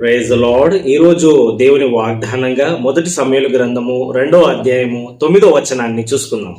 Praise lord ఈరోజు దేవుని వాగ్దానంగా మొదటి సమయలు గ్రంథము రెండో అధ్యాయము తొమ్మిదో వచనాన్ని చూసుకుందాం.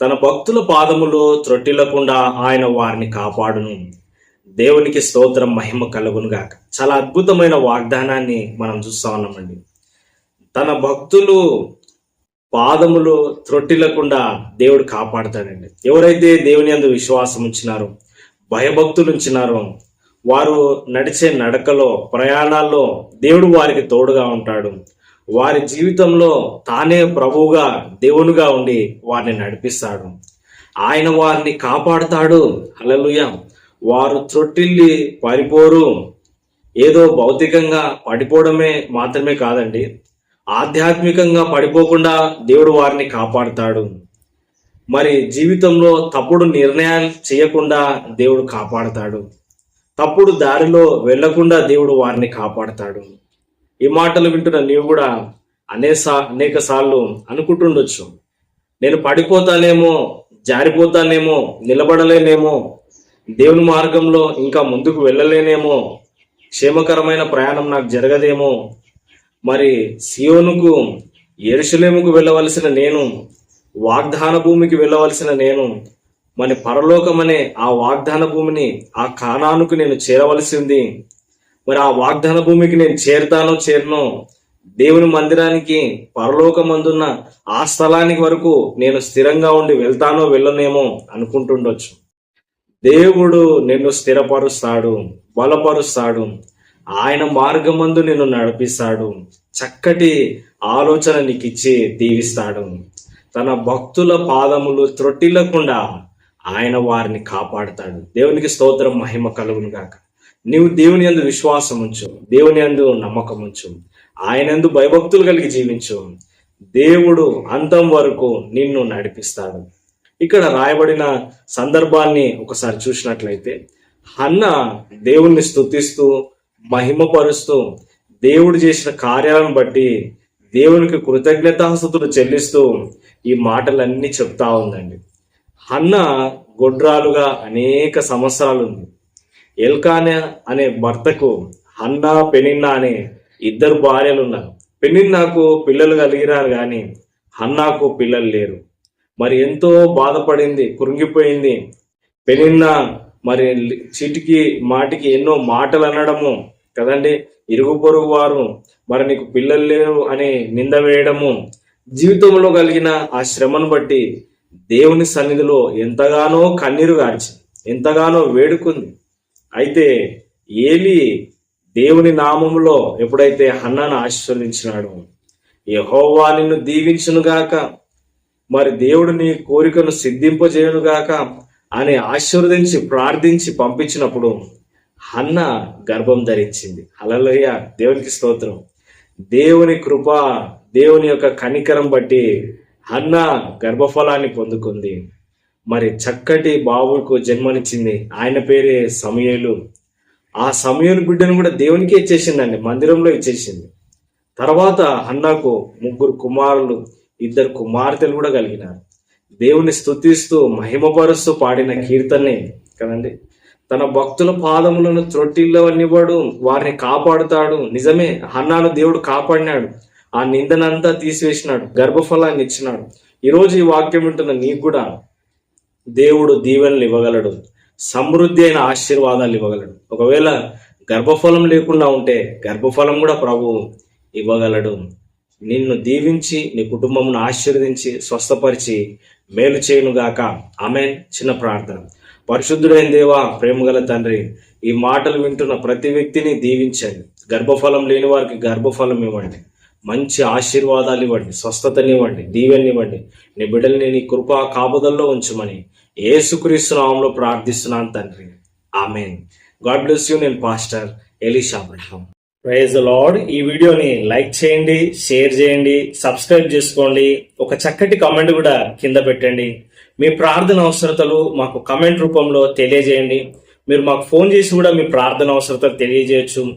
తన భక్తుల పాదములు త్రొట్టిల్లకుండా ఆయన వారిని కాపాడును. దేవునికి స్తోత్రం మహిమ కలుగునుగాక చాలా అద్భుతమైన వాగ్దానాన్ని మనం చూస్తా ఉన్నామండి. తన భక్తులు పాదములు త్రొట్టిల్లకుండా దేవుడు కాపాడుతాడండి. ఎవరైతే దేవుని అందు విశ్వాసం ఉంచినారో భయభక్తులు ఉంచినారో వారు నడిచే నడకలో ప్రయాణాల్లో దేవుడు వారికి తోడుగా ఉంటాడు. వారి జీవితంలో తానే ప్రభువుగా దేవునిగా ఉండి వారిని నడిపిస్తాడు. ఆయన వారిని కాపాడుతాడు. అలలుయ వారు త్రొట్టిల్లి పడిపోరు ఏదో భౌతికంగా పడిపోవడమే మాత్రమే కాదండి. ఆధ్యాత్మికంగా పడిపోకుండా దేవుడు వారిని కాపాడుతాడు. మరి జీవితంలో తప్పుడు నిర్ణయాలు చేయకుండా దేవుడు కాపాడుతాడు. తప్పుడు దారిలో వెళ్ళకుండా దేవుడు వారిని కాపాడతాడు. ఈ మాటలు వింటున్న నీవు కూడా అనేస అనేక సార్లు అనుకుంటుండొచ్చు. నేను పడిపోతానేమో జారిపోతానేమో నిలబడలేనేమో దేవుని మార్గంలో ఇంకా ముందుకు వెళ్ళలేనేమో క్షేమకరమైన ప్రయాణం నాకు జరగదేమో మరి సియోనుకు ఎరుషలేముకు వెళ్ళవలసిన నేను వాగ్దాన భూమికి వెళ్ళవలసిన నేను మరి పరలోకం అనే ఆ వాగ్దాన భూమిని ఆ కానానుకు నేను చేరవలసింది మరి ఆ వాగ్దాన భూమికి నేను చేరుతానో చేరనో దేవుని మందిరానికి పరలోకమందున్న ఆ స్థలానికి వరకు నేను స్థిరంగా ఉండి వెళ్తానో వెళ్ళనేమో అనుకుంటుండొచ్చు. దేవుడు నిన్ను స్థిరపరుస్తాడు బలపరుస్తాడు. ఆయన మార్గమందు నిన్ను నడిపిస్తాడు. చక్కటి ఆలోచన నీకు ఇచ్చి దీవిస్తాడు. తన భక్తుల పాదములు త్రొట్టిల్లకుండా ఆయన వారిని కాపాడుతాడు. దేవునికి స్తోత్రం మహిమ కలుగును గాక. నీవు దేవుని యందు విశ్వాసం ఉంచు. దేవుని అందు నమ్మకం ఉంచు. ఆయన యందు భయభక్తులు కలిగి జీవించు. దేవుడు అంతం వరకు నిన్ను నడిపిస్తాడు. ఇక్కడ రాయబడిన సందర్భాన్ని ఒకసారి చూసినట్లయితే హన్న దేవుణ్ణి స్తుతిస్తూ మహిమపరుస్తూ దేవుడు చేసిన కార్యాలను బట్టి దేవునికి కృతజ్ఞతాస్తుతులు చెల్లిస్తూ ఈ మాటలన్నీ చెప్తా ఉందండి. హన్న గొడ్రాలుగా అనేక సంవత్సరాలు ఉంది ఎల్కానా అనే భర్తకు హన్న పెనిన్నా అనే ఇద్దరు భార్యలు ఉన్నారు పెనిన్నాకు పిల్లలు కలిగినారు కానీ హన్నాకు పిల్లలు లేరు. మరి ఎంతో బాధపడింది కురింగిపోయింది పెనిన్న మరి చిటికి మాటికి ఎన్నో మాటలు అనడము కదండి? ఇరుగు పొరుగు వారు మరి నీకు పిల్లలు లేరు అని నింద వేయడము జీవితంలో కలిగిన ఆ శ్రమను బట్టి దేవుని సన్నిధిలో ఎంతగానో కన్నీరు గార్చి ఎంతగానో వేడుకుంది. అయితే ఏలి దేవుని నామంలో ఎప్పుడైతే హన్నాను ఆశీర్వదించినాడు యహోవా నిన్ను దీవించునుగాక మరి దేవుడు నీ కోరికను సిద్ధింపజేయునుగాక అని ఆశీర్వదించి ప్రార్థించి పంపించినప్పుడు హన్న గర్భం ధరించింది. అలలోయ దేవునికి స్తోత్రం. దేవుని కృప దేవుని యొక్క కనికరం బట్టి హన్న గర్భఫలాన్ని పొందుకుంది. మరి చక్కటి బాబుకు జన్మనిచ్చింది. ఆయన పేరే సమయలు. ఆ సమయలు బిడ్డను కూడా దేవునికి ఇచ్చేసిందండి. మందిరంలో ఇచ్చేసింది. తర్వాత హన్నాకు ముగ్గురు కుమారులు ఇద్దరు కుమార్తెలు కూడా కలిగినారు. దేవుని స్తుతిస్తూ మహిమపరుస్తూ పాడిన కీర్తనే కదండి. తన భక్తుల పాదములను త్రొట్టిల్లవనివ్వడు వారిని కాపాడుతాడు. నిజమే హన్నాను దేవుడు కాపాడినాడు. ఆ నిందనంతా తీసివేసినాడు గర్భఫలాన్ని ఇచ్చినాడు. ఈరోజు ఈ వాక్యం వింటున్న నీకు కూడా దేవుడు దీవెనలు ఇవ్వగలడు. సమృద్ధి అయిన ఆశీర్వాదాలు ఇవ్వగలడు. ఒకవేళ గర్భఫలం లేకుండా ఉంటే గర్భఫలం కూడా ప్రభు ఇవ్వగలడు. నిన్ను దీవించి నీ కుటుంబమును ఆశీర్వదించి స్వస్థపరిచి మేలు చేయనుగాక ఆమె చిన్న ప్రార్థన. పరిశుద్ధుడైన దేవా ప్రేమగల తండ్రి ఈ మాటలు వింటున్న ప్రతి వ్యక్తిని దీవించండి. గర్భఫలం లేని వారికి గర్భఫలం ఇవ్వండి. మంచి ఆశీర్వాదాలు ఇవ్వండి స్వస్థతనివ్వండి దీవెనివ్వండి నీ బిడ్డల్ని నీ కృపా కాపుదల్లో ఉంచమని ఏసుక్రీస్తు నామంలో ప్రార్థిస్తున్నాను తండ్రి. ఆమెన్. God bless you. నేను pastor Elisha Abraham. Praise Lord. ఈ వీడియోని లైక్ చేయండి షేర్ చేయండి సబ్స్క్రైబ్ చేసుకోండి. ఒక చక్కటి కామెంట్ కూడా కింద పెట్టండి. మీ ప్రార్థన అవసరతలు మాకు కమెంట్ రూపంలో తెలియజేయండి. మీరు మాకు ఫోన్ చేసి కూడా మీ ప్రార్థన అవసరతలు తెలియజేయచ్చు.